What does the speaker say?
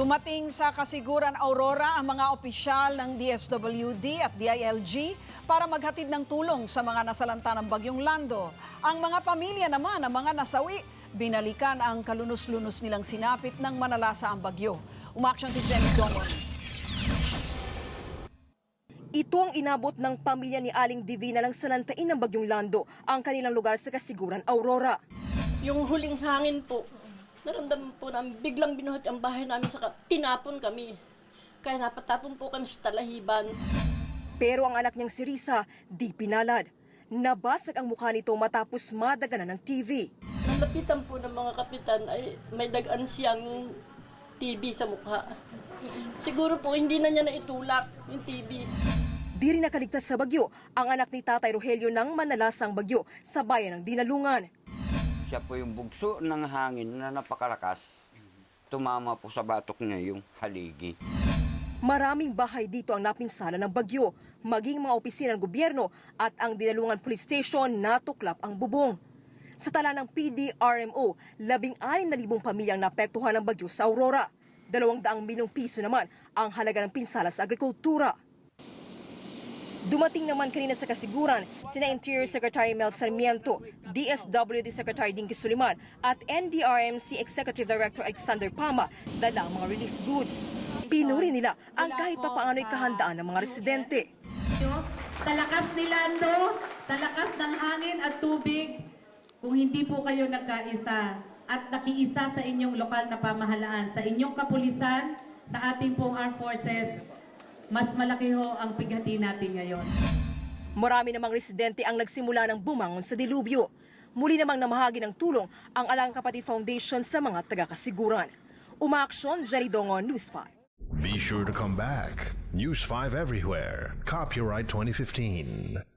Dumating sa Kasiguran Aurora ang mga opisyal ng DSWD at DILG para maghatid ng tulong sa mga nasalanta ng Bagyong Lando. Ang mga pamilya naman ng mga nasawi, binalikan ang kalunos-lunos nilang sinapit ng manalasa ang bagyo. Umaksyon si Jenny Domon. Ito ang inabot ng pamilya ni Aling Divina ng sanantain ng Bagyong Lando, ang kanilang lugar sa Kasiguran, Aurora. Yung huling hangin po, naramdaman po namin, biglang binuhat ang bahay namin, saka tinapon kami. Kaya napatapon po kami sa talahiban. Pero ang anak niyang si Risa, di pinalad. Nabasag ang mukha nito matapos madaganan ng TV. Nalapitan po ng mga kapitan ay may dagaan siyang TV sa mukha. Siguro po hindi na niya naitulak yung TV. Di rin nakaligtas sa bagyo ang anak ni Tatay Rogelio ng manalasang bagyo sa bayan ng Dinalungan. Siya po yung bugso ng hangin na napakalakas. Tumama po sa batok niya yung haligi. Maraming bahay dito ang napinsala ng bagyo, maging mga opisina ng gobyerno at ang Dinalungan Police Station natuklap ang bubong. Sa tala ng PDRMO, labing-anim na libong pamilyang napektuhan ng bagyo sa Aurora. Dalawang daang milyong piso naman ang halaga ng pinsala sa agrikultura. Dumating naman kanina sa kasiguran sina Interior Secretary Mel Sarmiento, DSWD Secretary Dinky Suliman at NDRMC Executive Director Alexander Pama dala ang mga relief goods. Pinuri nila ang kahit papaano'y kahandaan ng mga residente. sa lakas ni Lando, sa lakas ng hangin at tubig, kung hindi po kayo nagkaisa at nakiisa sa inyong lokal na pamahalaan, sa inyong kapulisan, sa ating pong armed forces, mas malaki ho ang pighati natin ngayon. Marami namang residente ang nagsimula ng bumangon sa dilubyo. Muli namang namahagi ng tulong ang Alang Kapatid Foundation sa mga taga-kasiguran. Umaaksyon, Jenny Dongon, News 5. Be sure to come back. News 5 everywhere. Copyright 2015.